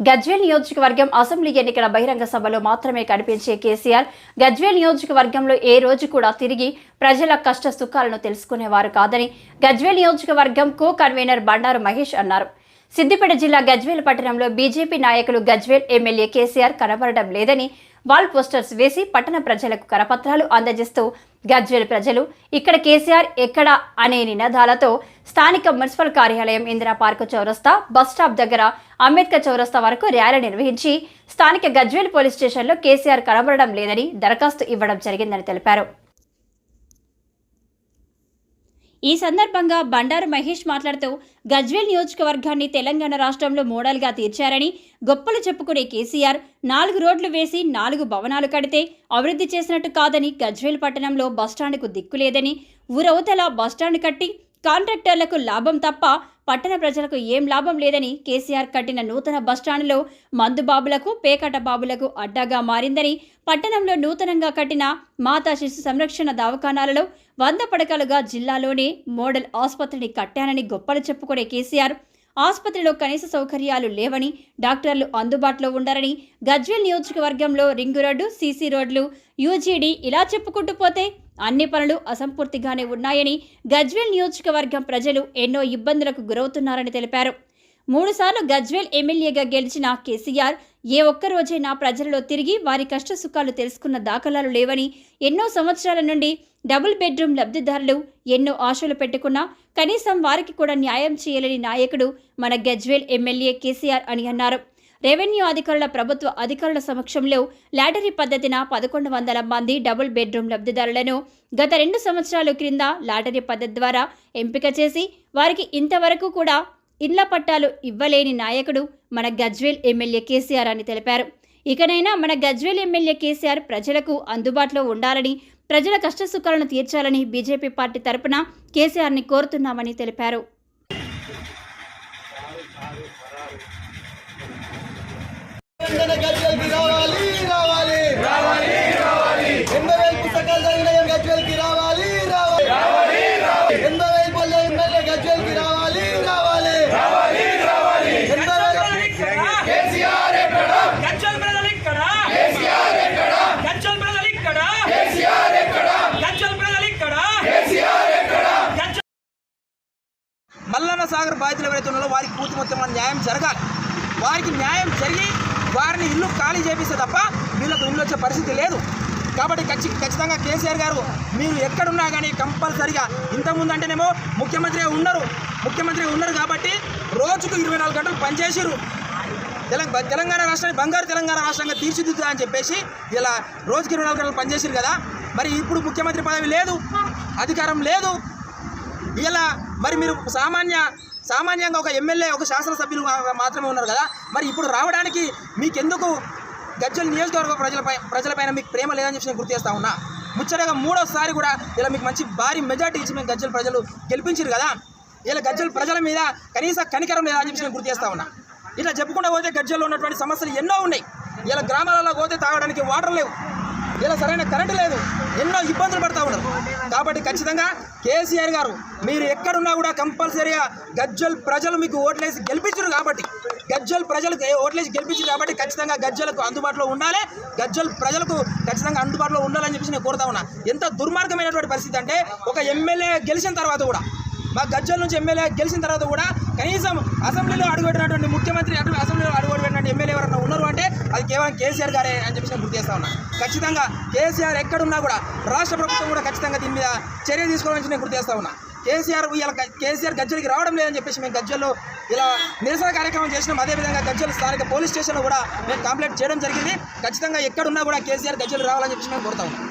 గజ్వేల్ నియోజకవర్గం అసెంబ్లీ ఎన్నికల బహిరంగ సభలో మాత్రమే కనిపించే కేసీఆర్ గజ్వేల్ నియోజకవర్గంలో ఏ రోజు కూడా తిరిగి ప్రజల కష్ట సుఖాలను తెలుసుకునేవారు కాదని గజ్వేల్ నియోజకవర్గం కో కన్వీనర్ బండారు మహేష్ అన్నారు. సిద్దిపేట జిల్లా గజ్వేల్ పట్టణంలో బీజేపీ నాయకులు గజ్వేల్ ఎమ్మెల్యే కేసీఆర్ కనబడడం లేదని వాల్ పోస్టర్స్ వేసి పట్టణ ప్రజలకు కరపత్రాలు అందజేస్తూ గజ్వేల్ ప్రజలు ఇక్కడ కేసీఆర్ ఎక్కడ అనే నినాదాలతో స్థానిక మున్సిపల్ కార్యాలయం ఇందిరా పార్కు చౌరస్తా బస్ స్టాప్ దగ్గర అంబేద్కర్ చౌరస్తా వరకు ర్యాలీ నిర్వహించి స్థానిక గజ్వేల్ పోలీస్ స్టేషన్లో కేసీఆర్ కనబడడం లేదని దరఖాస్తు ఇవ్వడం జరిగిందని తెలిపారు. ఈ సందర్భంగా బండారు మహేష్ మాట్లాడుతూ గజ్వేల్ నియోజకవర్గాన్ని తెలంగాణ రాష్ట్రంలో మోడల్గా తీర్చారని గొప్పలు చెప్పుకునే కేసీఆర్ నాలుగు రోడ్లు వేసి నాలుగు భవనాలు కడితే అభివృద్ధి చేసినట్టు కాదని గజ్వేల్ పట్టణంలో బస్టాండ్కు దిక్కు లేదని ఊరవతల బస్టాండ్ కట్టి కాంట్రాక్టర్లకు లాభం తప్ప పట్టణ ప్రజలకు ఏం లాభం లేదని కేసీఆర్ కట్టిన నూతన బస్టాండ్లో మందు బాబులకు బాబులకు అడ్డాగా మారిందని పట్టణంలో నూతనంగా కట్టిన మాతా శిశు సంరక్షణ దవాఖానాలలో వంద పడకలుగా జిల్లాలోనే మోడల్ ఆసుపత్రిని కట్టానని గొప్పలు చెప్పుకునే కేసీఆర్ ఆసుపత్రిలో కనీస సౌకర్యాలు లేవని డాక్టర్లు అందుబాటులో ఉండరని గజ్వేల్ నియోజకవర్గంలో ring road CC roads UGD ఇలా చెప్పుకుంటూ పోతే అన్ని పనులు అసంపూర్తిగానే ఉన్నాయని గజ్వేల్ నియోజకవర్గం ప్రజలు ఎన్నో ఇబ్బందులకు గురవుతున్నారని తెలిపారు. మూడుసార్లు గజ్వేల్ ఎమ్మెల్యేగా గెలిచిన కేసీఆర్ ఏ ఒక్కరోజైనా ప్రజలలో తిరిగి వారి కష్టసుఖాలు తెలుసుకున్న దాఖలాలు లేవని ఎన్నో సంవత్సరాల నుండి డబుల్ బెడ్రూమ్ లబ్ధిదారులు ఎన్నో ఆశలు పెట్టుకున్నా కనీసం వారికి కూడా న్యాయం చేయలేని నాయకుడు మన గజ్వేల్ ఎమ్మెల్యే కేసీఆర్ అని అన్నారు. రెవెన్యూ అధికారుల ప్రభుత్వ అధికారుల సమక్షంలో లాటరీ పద్ధతిన పదకొండు వందల మంది డబుల్ బెడ్రూమ్ లబ్ధిదారులను గత రెండు సంవత్సరాల క్రింద లాటరీ పద్ధతి ద్వారా ఎంపిక చేసి వారికి ఇంతవరకు కూడా ఇళ్ళ పట్టాలు ఇవ్వలేని నాయకుడు మన గజ్వేల్ ఎమ్మెల్యే కేసీఆర్ అని తెలిపారు. ఇకనైనా మన గజ్వేల్ ఎమ్మెల్యే కేసీఆర్ ప్రజలకు అందుబాటులో ఉండాలని ప్రజల కష్టసుఖాలను తీర్చాలని బీజేపీ పార్టీ తరపున కేసీఆర్ని కోరుతున్నామని తెలిపారు. తెలంగాణ గజ్వేల్కి రావాలి సాగర్ బాధితులు ఎవరైతే ఉన్నారో వారికి పూర్తి మొత్తం న్యాయం జరగాలి. వారికి న్యాయం జరిగి వారిని ఇల్లు ఖాళీ చేపిస్తే తప్ప వీళ్ళకు ఇల్లు వచ్చే పరిస్థితి లేదు. కాబట్టి ఖచ్చి ఖచ్చితంగా కేసీఆర్ గారు మీరు ఎక్కడున్నా కానీ కంపల్సరిగా ఇంతకుముందు అంటేనేమో ముఖ్యమంత్రి ఉన్నారు ముఖ్యమంత్రి ఉన్నారు కాబట్టి రోజుకు ఇరవై నాలుగు గంటలు పనిచేసిరు తెలంగాణ తెలంగాణ రాష్ట్రాన్ని బంగారు తెలంగాణ రాష్ట్రంగా తీర్చిదిద్దుతా అని చెప్పేసి ఇలా రోజుకి ఇరవై నాలుగు గంటలు పనిచేసిరు కదా. మరి ఇప్పుడు ముఖ్యమంత్రి పదవి లేదు. అధికారం లేదు. ఇలా మరి మీరు సామాన్య సామాన్యంగా ఒక ఎమ్మెల్యే ఒక శాసనసభ్యులు మాత్రమే ఉన్నారు కదా? మరి ఇప్పుడు రావడానికి మీకెందుకు గజ్జల నియోజకవర్గ ప్రజలపై ప్రజలపైన మీకు ప్రేమ లేదని చెప్పి నేను గుర్తు చేస్తా ఉన్నా. ముచ్చటగా మూడోసారి కూడా ఇలా మీకు మంచి భారీ మెజార్టీ ఇచ్చి మేము గజ్జల ప్రజలు గెలిపించారు కదా? ఇలా గజ్జల ప్రజల మీద కనీస కనికరం లేదా చెప్పి నేను గుర్తు చేస్తా ఉన్నా. ఇట్లా చెప్పుకుంటూ పోతే గజ్జల్లో ఉన్నటువంటి సమస్యలు ఎన్నో ఉన్నాయి. ఇలా గ్రామాలలో పోతే తాగడానికి వాటర్ లేవు. ఇలా సరైన కరెంటు లేదు. ఎన్నో ఇబ్బందులు పడతా ఉన్నారు. కాబట్టి ఖచ్చితంగా కేసీఆర్ గారు మీరు ఎక్కడున్నా కూడా కంపల్సరీగా గజ్జల్ ప్రజలు మీకు ఓట్లేసి గెలిపించరు కాబట్టి. గజ్జల్ ప్రజలకు ఓట్లేసి గెలిపించారు కాబట్టి ఖచ్చితంగా గజ్జలకు అందుబాటులో ఉండాలి. గజ్జల్ ప్రజలకు ఖచ్చితంగా అందుబాటులో ఉండాలని చెప్పేసి నేను కోరుతా ఉన్నా. ఎంత దుర్మార్గమైనటువంటి పరిస్థితి అంటే ఒక ఎమ్మెల్యే గెలిచిన తర్వాత కూడా మా గజ్జల నుంచి ఎమ్మెల్యే గెలిచిన తర్వాత కూడా కనీసం అసెంబ్లీలో అడుగుపెట్టినటువంటి ముఖ్యమంత్రి అటు అసెంబ్లీలో అడుగుపెట్టినటువంటి ఎమ్మెల్యే ఎవరైనా ఉన్నారు అంటే అది కేవలం కేసీఆర్ గారే అని చెప్పి నేను గుర్తు చేస్తా ఉన్నా. ఖచ్చితంగా కేసీఆర్ ఎక్కడున్నా కూడా రాష్ట్ర ప్రభుత్వం కూడా ఖచ్చితంగా దీని మీద చర్య తీసుకోవాలని నేను గుర్తు చేస్తా ఉన్నా. కేసీఆర్ ఇలా కేసీఆర్ గజ్జలకి రావడం లేదని చెప్పేసి మేము గజ్జల్లో ఇలా నిరసన కార్యక్రమం చేసినాం. అదేవిధంగా గజ్జల స్థానిక పోలీస్ స్టేషన్లో కూడా మేము కంప్లైంట్ చేయడం జరిగింది. ఖచ్చితంగా ఎక్కడున్నా కూడా కేసీఆర్ గజ్జలు రావాలని చెప్పేసి మేము కోరుతా ఉన్నాం.